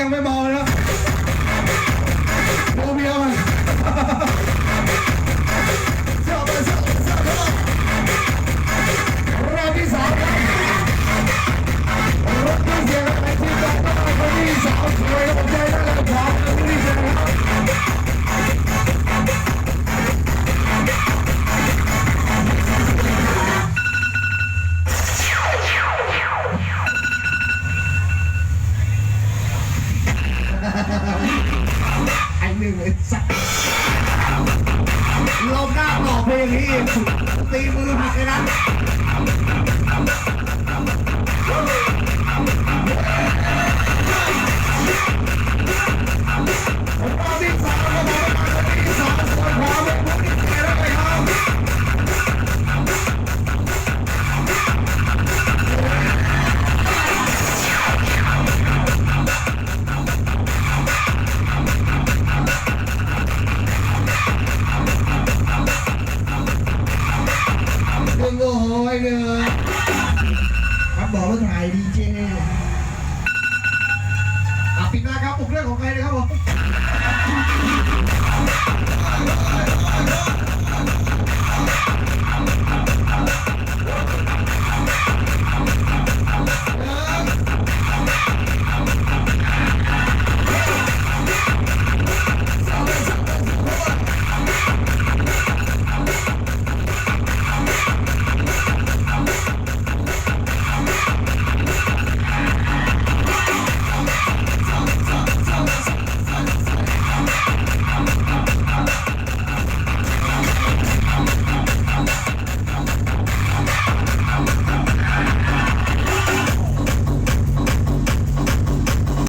ยังไม่เบาเล หนึ่งไอ้สัสเรากล้าหลอกเพลงนี้ตีมือผิดเลยน อยเลย ครับบอกว่าถ่ายดีเจปิดหน้าครับผกเรื่องของใครนะครับผม